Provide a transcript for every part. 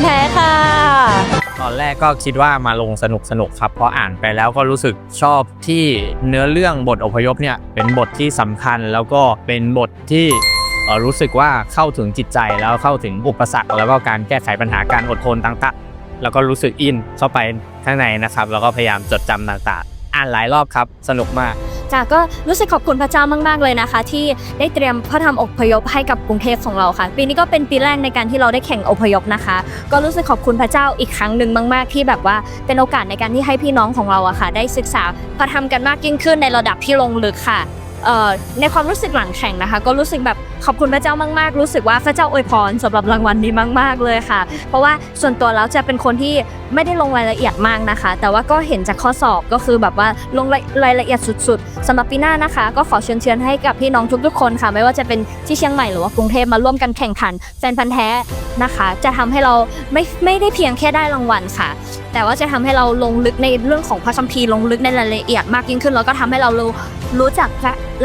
นแท้ค่ะ ตอนแรกก็คิดว่ามาลงสนุกสนุกๆครับ เพราะอ่านไปแล้วก็รู้สึกชอบที่เนื้อเรื่องบทอพยพเนี่ย เป็นบทที่สำคัญแล้วก็เป็นบทที่รู้สึกว่าเข้าถึงจิตใจแล้วเข้าถึงอุปสรรค แล้วก็การแก้ไขปัญหาการอดทนต่างๆ แล้วก็รู้สึกอินเข้าไปข้างในนะครับ แล้วก็พยายามจดจำต่างๆ อ่านหลายรอบครับ สนุกมาก จ้ะก็รู้สึกขอบคุณพระเจ้ามาก ๆ เลยนะคะ ที่ได้เตรียมพระธรรมอพยพให้กับกรุงเทพของเราค่ะ ปีนี้ก็เป็นปีแรกในการที่เราได้แข่งอพยพนะคะ ก็รู้สึกขอบคุณพระเจ้าอีกครั้งหนึ่งมาก ๆ ที่แบบว่าเป็นโอกาสในการที่ให้พี่น้องของเราอะค่ะ ได้ศึกษาพระธรรมกันมากยิ่งขึ้นในระดับที่ลงลึกค่ะในความรู้สึกหลังแข่งนะคะ ก็รู้สึกแบบขอบคุณพระเจ้ามากๆ รู้สึกว่าพระเจ้าอวยพรสำหรับรางวัลนี้มาก ๆเลยค่ะ เพราะว่าส่วนตัวแล้วจะเป็นคนที่ ไม่ได้ลงรายละเอียดมากนะคะ แต่ว่าก็เห็นจากข้อสอบก็คือแบบว่าลงรายละเอียดสุดๆสำหรับปีหน้านะคะ ก็ขอเชิญเชิญให้กับพี่น้องทุกๆคนค่ะ ไม่ว่าจะเป็นที่เชียงใหม่หรือว่ากรุงเทพมาร่วมกันแข่งขันแฟนพันธ์แท้นะคะ จะทำให้เราไม่ไม่ได้เพียงแค่ได้รางวัลค่ะ แต่ว่าจะทำให้เราลงลึกในเรื่องของพระคัมภีร์ลงลึกในรายละเอียดมากยิ่งขึ้น แล้วก็ทำให้เรารู้รู้จัก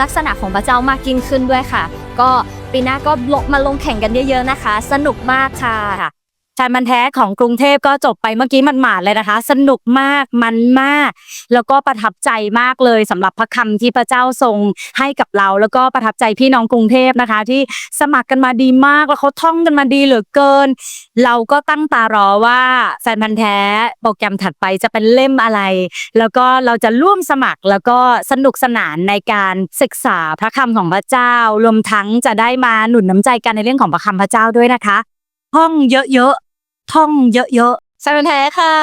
ลักษณะของพระเจ้ามากยิ่งขึ้นด้วยค่ะ ก็ปีหน้าก็ลงมาลงแข่งกันเยอะๆนะคะ สนุกมากค่ะ ชายมันแท้ของกรุงเทพก็จบไปเมื่อกี้มันหมาดเลยนะคะ สนุกมากมันมาก แล้วก็ประทับใจมากเลยสำหรับพระคำที่พระเจ้าทรงให้กับเรา แล้วก็ประทับใจพี่น้องกรุงเทพนะคะ ที่สมัครกันมาดีมากแล้วเขาท่องกันมาดีเหลือเกิน เราก็ตั้งตารอว่าแฟนพันธ์แท้โปรแกรมถัดไปจะเป็นเล่มอะไร แล้วก็เราจะร่วมสมัครแล้วก็สนุกสนานในการศึกษาพระคำของพระเจ้ารวมทั้งจะได้มาหนุนน้ำใจกันในเรื่องของพระคำพระเจ้าด้วยนะคะท่องเยอะๆ ท่องเยอะๆแฟนพันแท้ค่ะ